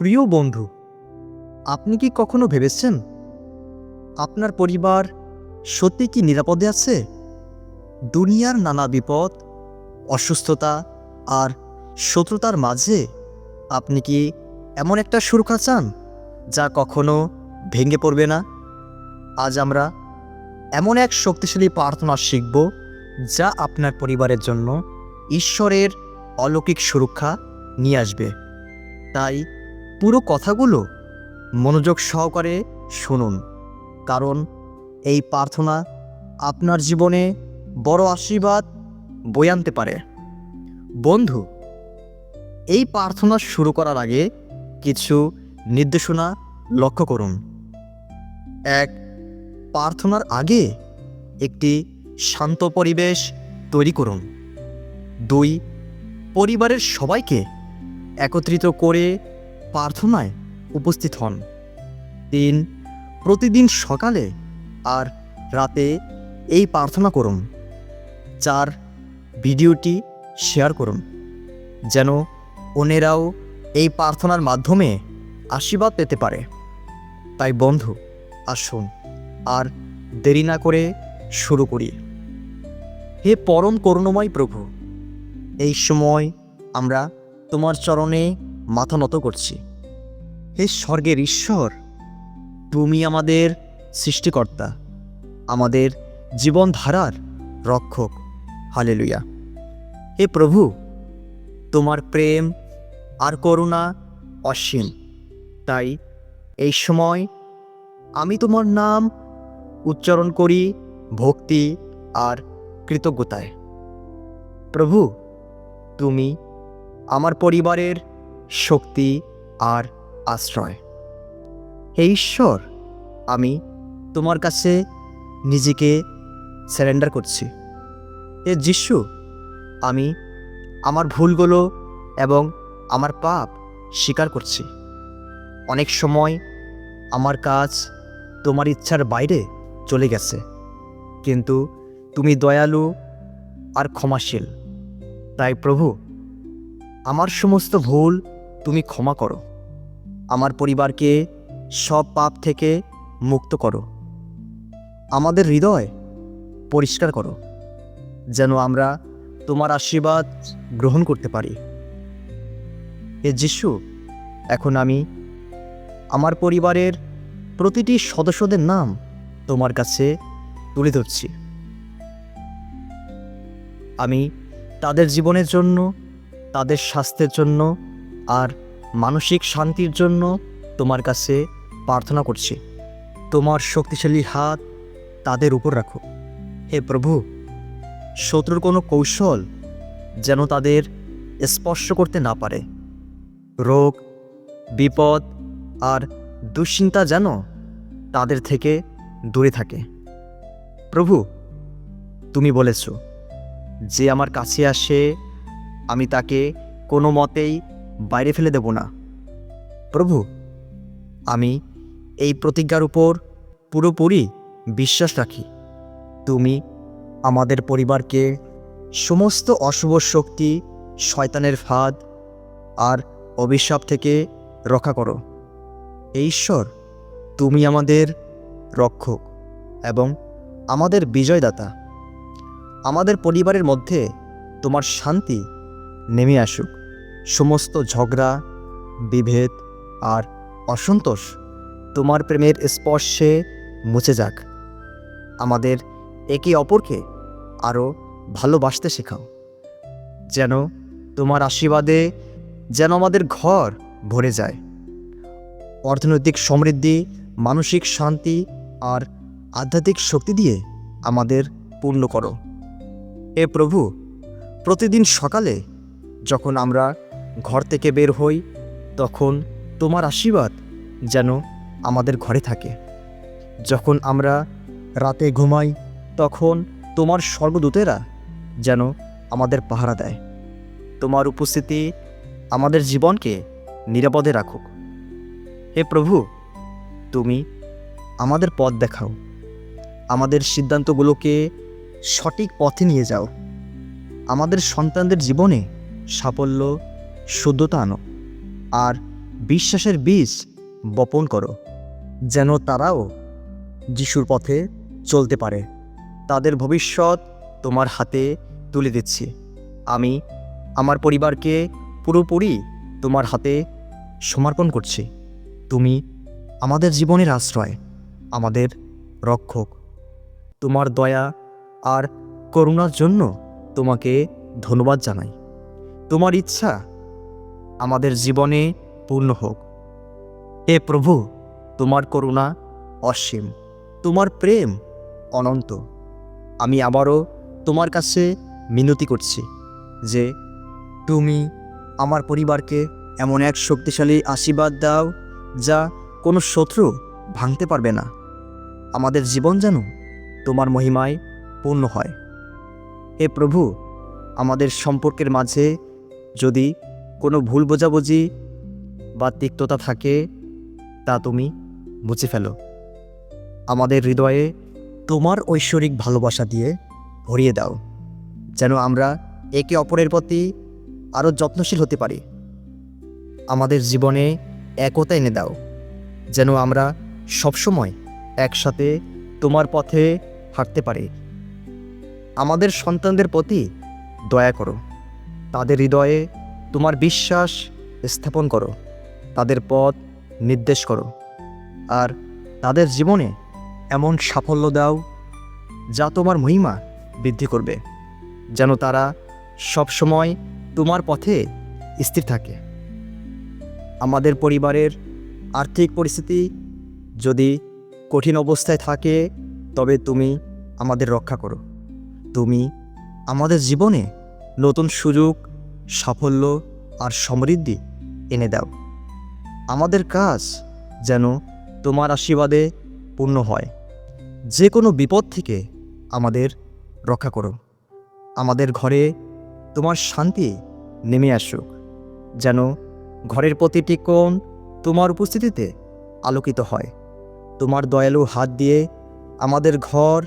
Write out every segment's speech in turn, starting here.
প্রিয় বন্ধু, আপনি কি কখনো ভেবেছেন আপনার পরিবার সত্যি কি নিরাপদে আছে? দুনিয়ার নানা বিপদ, অসুস্থতা আর শত্রুতার মাঝে আপনি কি এমন একটা সুরক্ষা চান যা কখনো ভেঙে পড়বে না? আজ আমরা এমন এক শক্তিশালী প্রার্থনা শিখব যা আপনার পরিবারের জন্য ঈশ্বরের অলৌকিক সুরক্ষা নিয়ে আসবে। তাই পুরো কথাগুলো মনোযোগ সহকারে শুনুন। কারণ এই প্রার্থনা আপনার জীবনে বড় আশীর্বাদ বয়ে আনতে পারে। বন্ধু, এই প্রার্থনা শুরু করার আগে কিছু নির্দেশনা লক্ষ্য করুন। এক, প্রার্থনার আগে একটি শান্ত পরিবেশ তৈরি করুন। দুই, পরিবারের সবাইকে একত্রিত করে প্রার্থনায় উপস্থিত হন। তিন, প্রতিদিন সকালে আর রাতে এই প্রার্থনা করুন। চার, ভিডিওটি শেয়ার করুন, যেন অন্যেরাও এই প্রার্থনার মাধ্যমে আশীর্বাদ পেতে পারে। তাই বন্ধু, আসুন আর দেরি না করে শুরু করি। হে পরম করুণময় প্রভু, এই সময় আমরা তোমার চরণে মাথা নত করছি। হে স্বর্গের ঈশ্বর, তুমি আমাদের সৃষ্টিকর্তা, আমাদের জীবনধারার রক্ষক। হালেলুয়া। হে প্রভু, তোমার প্রেম আর করুণা অসীম। তাই এই সময় আমি তোমার নাম উচ্চারণ করি ভক্তি আর কৃতজ্ঞতায়। প্রভু, তুমি আমার পরিবারের শক্তি আর আশ্রয়। হে ঈশ্বর, আমি তোমার কাছে নিজেকে স্যারেন্ডার করছি। হে যিশু, আমি আমার ভুলগুলো এবং আমার পাপ স্বীকার করছি। অনেক সময় আমার কাজ তোমার ইচ্ছার বাইরে চলে গেছে। কিন্তু তুমি দয়ালু আর ক্ষমাশীল। তাই প্রভু, আমার সমস্ত ভুল তুমি ক্ষমা করো। আমার পরিবারকে সব পাপ থেকে মুক্ত করো। আমাদের হৃদয় পরিষ্কার করো, যেন আমরা তোমার আশীর্বাদ গ্রহণ করতে পারি। এ যিশু, এখন আমি আমার পরিবারের প্রতিটি সদস্যদের নাম তোমার কাছে তুলে ধরছি। আমি তাদের জীবনের জন্য, তাদের স্বাস্থ্যের জন্য আর মানসিক শান্তির জন্য তোমার কাছে প্রার্থনা করছি। তোমার শক্তিশালী হাত তাদের উপর রাখো। হে প্রভু, শত্রুর কোনো কৌশল যেন তাদের স্পর্শ করতে না পারে। রোগ, বিপদ আর দুশ্চিন্তা যেন তাদের থেকে দূরে থাকে। প্রভু, তুমি বলেছ, যে আমার কাছে আসে, আমি তাকে কোনো মতেই বাইরে ফেলে দেব না। প্রভু, আমি এই প্রতিজ্ঞার উপর পুরোপুরি বিশ্বাস রাখি। তুমি আমাদের পরিবারকে সমস্ত অশুভ শক্তি, শয়তানের ফাঁদ আর অভিশাপ থেকে রক্ষা করো। ঈশ্বর, তুমি আমাদের রক্ষক এবং আমাদের বিজয়দাতা। আমাদের পরিবারের মধ্যে তোমার শান্তি নেমে আসুক। সমস্ত ঝগড়া, বিভেদ আর অসন্তোষ তোমার প্রেমের স্পর্শে মুছে যাক। আমাদের একে অপরকে আরও ভালোবাসতে শেখাও। যেন তোমার আশীর্বাদে যেন আমাদের ঘর ভরে যায়। অর্থনৈতিক সমৃদ্ধি, মানসিক শান্তি আর আধ্যাত্মিক শক্তি দিয়ে আমাদের পূর্ণ করো। এ প্রভু, প্রতিদিন সকালে যখন আমরা ঘর থেকে বের হই, তখন তোমার আশীর্বাদ যেন আমাদের ঘরে থাকে। যখন আমরা রাতে ঘুমাই, তখন তোমার স্বর্গদূতেরা যেন আমাদের পাহারা দেয়। তোমার উপস্থিতি আমাদের জীবনকে নিরাপদে রাখুক। হে প্রভু, তুমি আমাদের পথ দেখাও। আমাদের সিদ্ধান্তগুলোকে সঠিক পথে নিয়ে যাও। আমাদের সন্তানদের জীবনে সাফল্য শুদ্ধতা আনো, আর বিশ্বাসের বীজ বপন করো, যেন তারাও যিশুর পথে চলতে পারে। তাদের ভবিষ্যৎ তোমার হাতে তুলে দিচ্ছি। আমি আমার পরিবারকে পুরোপুরি তোমার হাতে সমর্পণ করছি। তুমি আমাদের জীবনের আশ্রয়, আমাদের রক্ষক। তোমার দয়া আর করুণার জন্য তোমাকে ধন্যবাদ জানাই। তোমার ইচ্ছা আমাদের জীবনে পূর্ণ হোক। হে প্রভু, তোমার করুণা অসীম, তোমার প্রেম অনন্ত। আমি আবারও তোমার কাছে মিনতি করছি যে তুমি আমার পরিবারকে এমন এক শক্তিশালী আশীর্বাদ দাও যা কোনো শত্রু ভাঙতে পারবে না। আমাদের জীবন যেন তোমার মহিমায় পূর্ণ হয়। হে প্রভু, আমাদের সম্পর্কের মাঝে যদি কোনো ভুল বোঝাবুঝি বা তিক্ততা থাকে, তা তুমি মুছে ফেলো। আমাদের হৃদয়ে তোমার ঐশ্বরিক ভালোবাসা দিয়ে ভরিয়ে দাও, যেন আমরা একে অপরের প্রতি আরও যত্নশীল হতে পারি। আমাদের জীবনে একতা এনে দাও, যেন আমরা সবসময় একসাথে তোমার পথে হাঁটতে পারি। আমাদের সন্তানদের প্রতি দয়া করো, তাদের হৃদয়ে তোমার বিশ্বাস স্থাপন করো, তাদের পথ নির্দেশ করো, আর তাদের জীবনে এমন সাফল্য দাও যা তোমার মহিমা বৃদ্ধি করবে, যেন তারা সবসময় তোমার পথে স্থির থাকে। আমাদের পরিবারের আর্থিক পরিস্থিতি যদি কঠিন অবস্থায় থাকে, তবে তুমি আমাদের রক্ষা করো। তুমি আমাদের জীবনে নতুন সুযোগ সাফল্য আর সমৃদ্ধি এনে দাও। আমাদের কাজ যেন তোমার আশীর্বাদে পূর্ণ হয়। যে কোনো বিপদ থেকে আমাদের রক্ষা করো। আমাদের ঘরে তোমার শান্তি নেমে আসুক, যেন ঘরের প্রতিটি কোণ তোমার উপস্থিতিতে আলোকিত হয়। তোমার দয়ালু হাত দিয়ে আমাদের ঘর,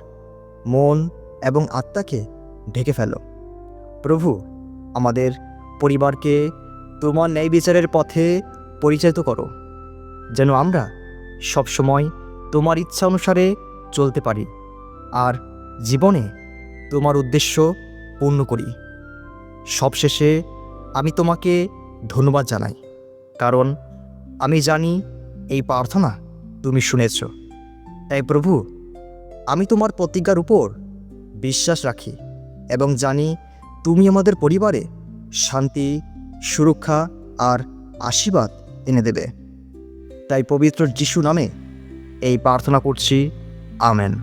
মন এবং আত্মাকে ঢেকে ফেলো। প্রভু, আমাদের পরিবারকে তোমার ন্যায় বিচারের পথে পরিচালিত করো, যেন আমরা সবসময় তোমার ইচ্ছা অনুসারে চলতে পারি আর জীবনে তোমার উদ্দেশ্য পূর্ণ করি। সবশেষে আমি তোমাকে ধন্যবাদ জানাই, কারণ আমি জানি এই প্রার্থনা তুমি শুনেছ। তাই প্রভু, আমি তোমার প্রতিজ্ঞার উপর বিশ্বাস রাখি এবং জানি তুমি আমাদের পরিবারে শান্তি সুরক্ষা আর আশীর্বাদ এনে দেবে। তাই পবিত্র যিশু নামে এই প্রার্থনা করছি। আমেন।